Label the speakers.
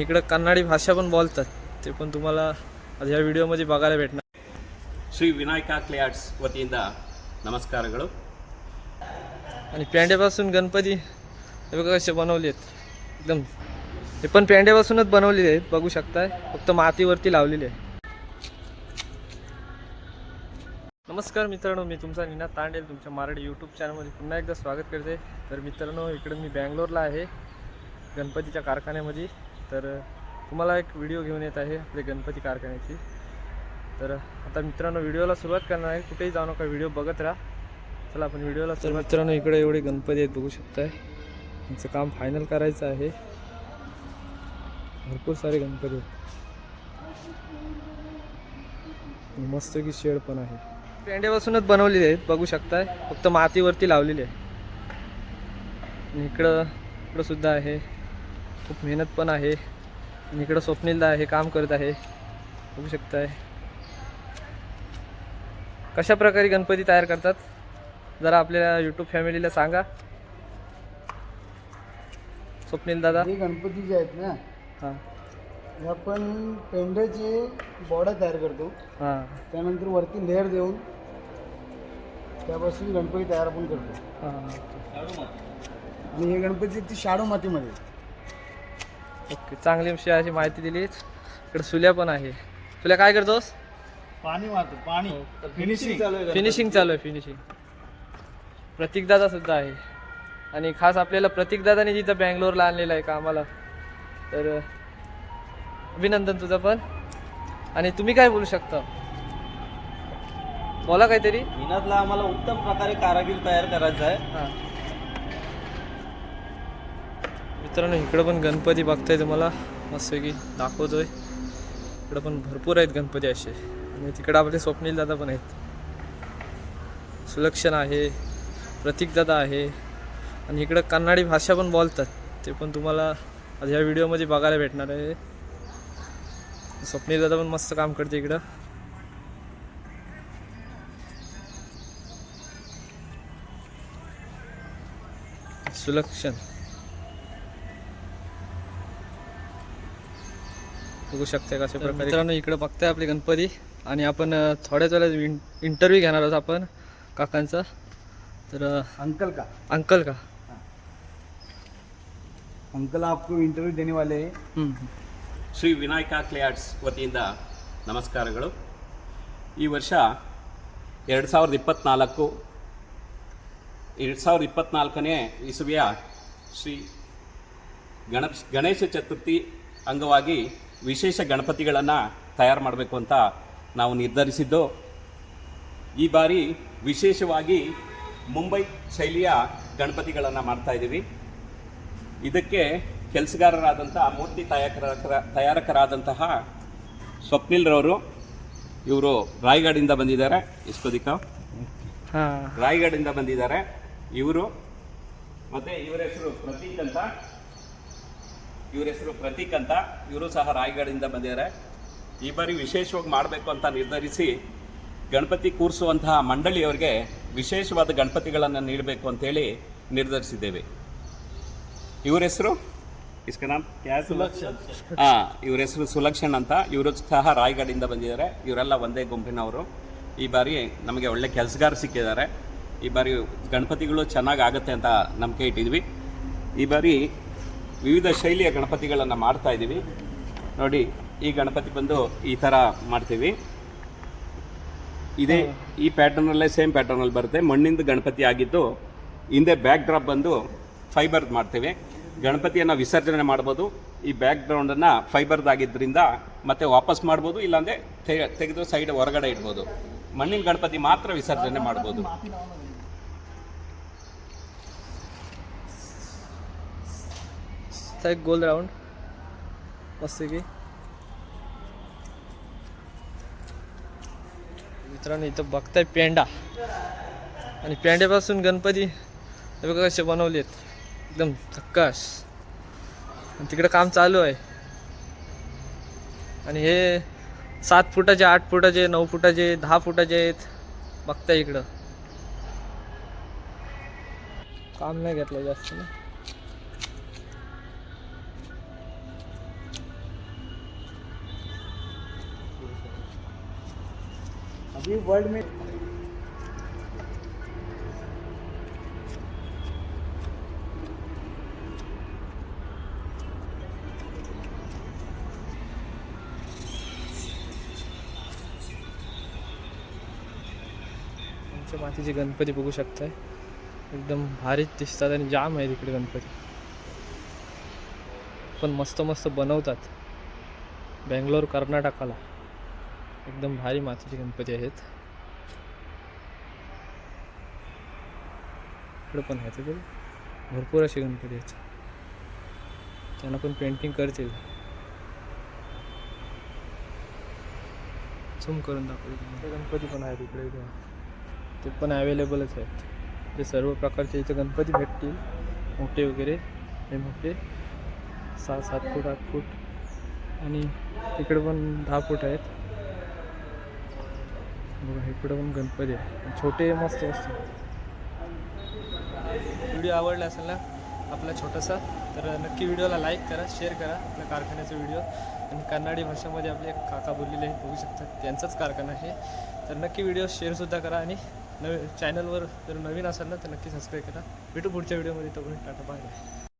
Speaker 1: आणि इकडं कन्नडी भाषा पण बोलतात ते पण तुम्हाला आज या व्हिडिओमध्ये बघायला भेटणार
Speaker 2: ಶ್ರೀ ವಿನಾಯಕ ಕ್ಲೇಯಾರ್ಟ್ಸ್ ವತಿಯಿಂದ ನಮಸ್ಕಾರಗಳು
Speaker 1: आणि पेंड्यापासून गणपती हे बघा कसे बनवले आहेत एकदम हे पण पेंड्यापासूनच बनवलेले आहेत बघू शकताय फक्त मातीवरती लावलेले आहे नमस्कार मित्रांनो मी तुमचा निना तांडेल तुमच्या मराठी यूट्यूब चॅनलमध्ये पुन्हा एकदा स्वागत करते तर मित्रांनो इकडे मी बँगलोरला आहे गणपतीच्या कारखान्यामध्ये तर तुम्हाला एक व्हिडिओ घेऊन येत आहे आपल्या गणपती कारखान्याची. तर आता मित्रांनो व्हिडिओला सुरुवात करणार आहे. कुठेही जाऊ नका व्हिडिओ बघत राहा. चला आपण व्हिडिओला तर मित्रांनो इकडे एवढे गणपती आहेत बघू शकताय. त्यांचं काम फायनल करायचं आहे. भरपूर सारे गणपती आहेत. मस्त की शेड पण आहे. पेंड्यापासूनच बनवलेले आहेत बघू शकताय. फक्त मातीवरती लावलेले आहे. इकडं इकडं सुद्धा आहे. खूप मेहनत पण आहे. आणि इकडं स्वप्नीलदा आहे काम करत आहे. बघू शकताय. कशा प्रकारे गणपती तयार करतात? जरा आपल्या यूट्यूब फॅमिलीला सांगा. स्वप्नील दादा
Speaker 3: हे गणपती जे आहेत ना
Speaker 1: हां.
Speaker 3: हे आपण पेंड्याचे बॉर्डर तयार करतो.
Speaker 1: हां.
Speaker 3: त्यानंतर वरती लेअर देऊन त्यापासून गणपती तयार आपण करतो.
Speaker 1: हां.
Speaker 3: आणि हे गणपती ती शाडू मातीमध्ये.
Speaker 1: चांगली अशी अशी माहिती दिली इकडे सुल्या पण आहे. सुल्या काय करतोस?
Speaker 3: पाणी मारतो पाणी. फिनिशिंग
Speaker 1: फिनिशिंग चालू आहे फिनिशिंग प्रतीक दादा सुद्धा आहे. आणि खास आपल्याला प्रतीक दादाने जिथं बँगलोरला आणलेलं आहे कामाला तर अभिनंदन तुझं पण. आणि तुम्ही काय बोलू शकता? बोला काहीतरी.
Speaker 4: विनातला आम्हाला उत्तम प्रकारे कारागीर तयार करायचा आहे.
Speaker 1: मित्रांनो इकडं पण गणपती बघताय तुम्हाला. मस्तपैकी दाखवतोय. इकडं पण भरपूर आहेत गणपती असे. आणि तिकडं आपले स्वप्नील दादा पण आहेत. सुलक्षण आहे प्रतीक दादा आहे. आणि इकडं कन्नाडी भाषा पण बोलतात. ते पण तुम्हाला आज ह्या व्हिडिओमध्ये बघायला भेटणार आहे. स्वप्नील दादा पण मस्त काम करते इकडं. सुलक्षण. बघू शकता कशा प्रकारे मित्रांनो इकडे बघताय आपले गणपती आणि आपण अ, थोड्याच वेळात इंटरव्ह्यू घेणार आहोत आपण काकांचा तर अ,
Speaker 3: अंकल का
Speaker 1: अंकल का
Speaker 3: अंकल आपको इंटरव्यू देने वाले हैं
Speaker 1: हम्म.
Speaker 2: ಶ್ರೀ ವಿನಾಯಕ ಕ್ಲೇಯಾರ್ಟ್ಸ್ ವತಿಯಿಂದ ನಮಸ್ಕಾರಗಳು ಈ ವರ್ಷ ಎರಡು ಸಾವಿರದ ಇಪ್ಪತ್ತ್ನಾಲ್ಕು ಎರಡು ಸಾವಿರದ ಇಪ್ಪತ್ತ್ನಾಲ್ಕನೇ ಇಸುವಿಯ ಶ್ರೀ ಗಣ ಗಣೇಶ ಚತುರ್ಥಿ ಅಂಗವಾಗಿ ವಿಶೇಷ ಗಣಪತಿಗಳನ್ನು ತಯಾರು ಮಾಡಬೇಕು ಅಂತ ನಾವು ನಿರ್ಧರಿಸಿದ್ದು. ಈ ಬಾರಿ ವಿಶೇಷವಾಗಿ ಮುಂಬೈ ಶೈಲಿಯ ಗಣಪತಿಗಳನ್ನು ಮಾಡ್ತಾ ಇದ್ದೀವಿ ಇದಕ್ಕೆ ಕೆಲಸಗಾರರಾದಂಥ ಮೂರ್ತಿ ತಯಾರಕರ ತಯಾರಕರಾದಂತಹ ಸ್ವಪ್ನಿಲ್ರವರು ಇವರು ರಾಯಗಢದಿಂದ ಬಂದಿದ್ದಾರೆ. ಇಸ್ಕೋದಿಕ
Speaker 1: ಹಾ.
Speaker 2: ರಾಯಗಢದಿಂದ ಬಂದಿದ್ದಾರೆ. ಇವರು ಮತ್ತು ಇವರ ಹೆಸರು ಪ್ರತೀಕ್ ಅಂತ. ಇವ್ರ ಹೆಸರು ಪ್ರತೀಕ್ ಅಂತ. ಇವರು ಸಹ ರಾಯಗಢದಿಂದ ಬಂದಿದ್ದಾರೆ. ಈ ಬಾರಿ ವಿಶೇಷವಾಗಿ ಮಾಡಬೇಕು ಅಂತ ನಿರ್ಧರಿಸಿ ಗಣಪತಿ ಕೂರಿಸುವಂತಹ ಮಂಡಳಿಯವರಿಗೆ ವಿಶೇಷವಾದ ಗಣಪತಿಗಳನ್ನು ನೀಡಬೇಕು ಅಂತೇಳಿ ನಿರ್ಧರಿಸಿದ್ದೇವೆ. ಇವ್ರ ಹೆಸರು? ಇಸ್ಕನಾಮ್? ಹಾಂ ಇವ್ರ ಹೆಸರು ಸುಲಕ್ಷಣ್ ಅಂತ. ಇವರು ಸಹ ರಾಯಗಢದಿಂದ ಬಂದಿದ್ದಾರೆ. ಇವರೆಲ್ಲ ಒಂದೇ ಗುಂಪಿನವರು. ಈ ಬಾರಿ ನಮಗೆ ಒಳ್ಳೆ ಕೆಲಸಗಾರ ಸಿಕ್ಕಿದ್ದಾರೆ. ಈ ಬಾರಿ ಗಣಪತಿಗಳು ಚೆನ್ನಾಗಿ ಆಗುತ್ತೆ ಅಂತ ನಂಬಿಕೆ ಇಟ್ಟಿದ್ವಿ. ಈ ಬಾರಿ ವಿವಿಧ ಶೈಲಿಯ ಗಣಪತಿಗಳನ್ನು ಮಾಡ್ತಾ ಇದ್ದೀವಿ ನೋಡಿ, ಈ ಗಣಪತಿ ಬಂದು ಈ ಥರ ಮಾಡ್ತೀವಿ. ಇದೇ ಈ ಪ್ಯಾಟರ್ನಲ್ಲೇ ಸೇಮ್ ಪ್ಯಾಟರ್ನಲ್ಲಿ ಬರುತ್ತೆ. ಮಣ್ಣಿಂದ ಗಣಪತಿ ಆಗಿದ್ದು, ಹಿಂದೆ ಬ್ಯಾಕ್ ಡ್ರಾಪ್ ಬಂದು ಫೈಬರ್ದು ಮಾಡ್ತೇವೆ. ಗಣಪತಿಯನ್ನು ವಿಸರ್ಜನೆ ಮಾಡ್ಬೋದು. ಈ ಬ್ಯಾಕ್ ಗ್ರೌಂಡನ್ನು ಫೈಬರ್ದಾಗಿದ್ದರಿಂದ ಮತ್ತೆ ವಾಪಸ್ ಮಾಡ್ಬೋದು, ಇಲ್ಲಾಂದರೆ ತೆಗೆದು ಸೈಡ್ ಹೊರಗಡೆ ಇಡ್ಬೋದು. ಮಣ್ಣಿನ ಗಣಪತಿ ಮಾತ್ರ ವಿಸರ್ಜನೆ ಮಾಡ್ಬೋದು.
Speaker 1: एक गोल राऊंड. मस्त की मित्रांनो इथं बघताय पेंडा आणि पेंड्यापासून गणपती बघा कसे बनवले आहेत एकदम झक्कास आणि तिकडं काम चालू आहे. आणि हे सात फुटाचे आठ फुटाचे नऊ फुटाचे दहा फुटाचे आहेत. बघताय इकडं. काम नाही घेतलं जास्त ना.
Speaker 3: अभी वर्ल्ड में
Speaker 1: मातीचे गणपती बघू शकताय. एकदम भारीच दिसतात आणि जाम आहे तिकडे गणपती. पण मस्त मस्त बनवतात. बँगलोर कर्नाटकाला. एकदम भारी मातीचे गणपती आहेत. इकडे पण आहेत भरपूर असे गणपती आहेत. त्यांना पण पेंटिंग करतील. झूम करून दाखवतो गणपती पण आहेत इकडे इकडे ते पण अवेलेबलच आहेत. ते सर्व प्रकारचे इथे गणपती भेटतील. मोठे वगैरे. हे मोठे. सहा सात फूट आठ फूट. आणि तिकडे पण दहा फूट आहेत. बघा इकडं पण गणपती आहे. छोटे मस्त मस्त. व्हिडिओ आवडला असेल ना आपला छोटासा तर नक्की व्हिडिओला लाईक करा शेअर करा आपल्या कारखान्याचा व्हिडिओ. आणि कन्नाडी भाषेमध्ये आपले काका बोललेले आहेत बघू शकतात त्यांचाच कारखाना आहे. तर नक्की व्हिडिओ शेअरसुद्धा करा आणि नवी चॅनलवर जर नवीन असाल ना तर नक्की सबस्क्राईब करा. भेटू पुढच्या व्हिडिओमध्ये तोपर्यंत टाटा पाहिजे बाय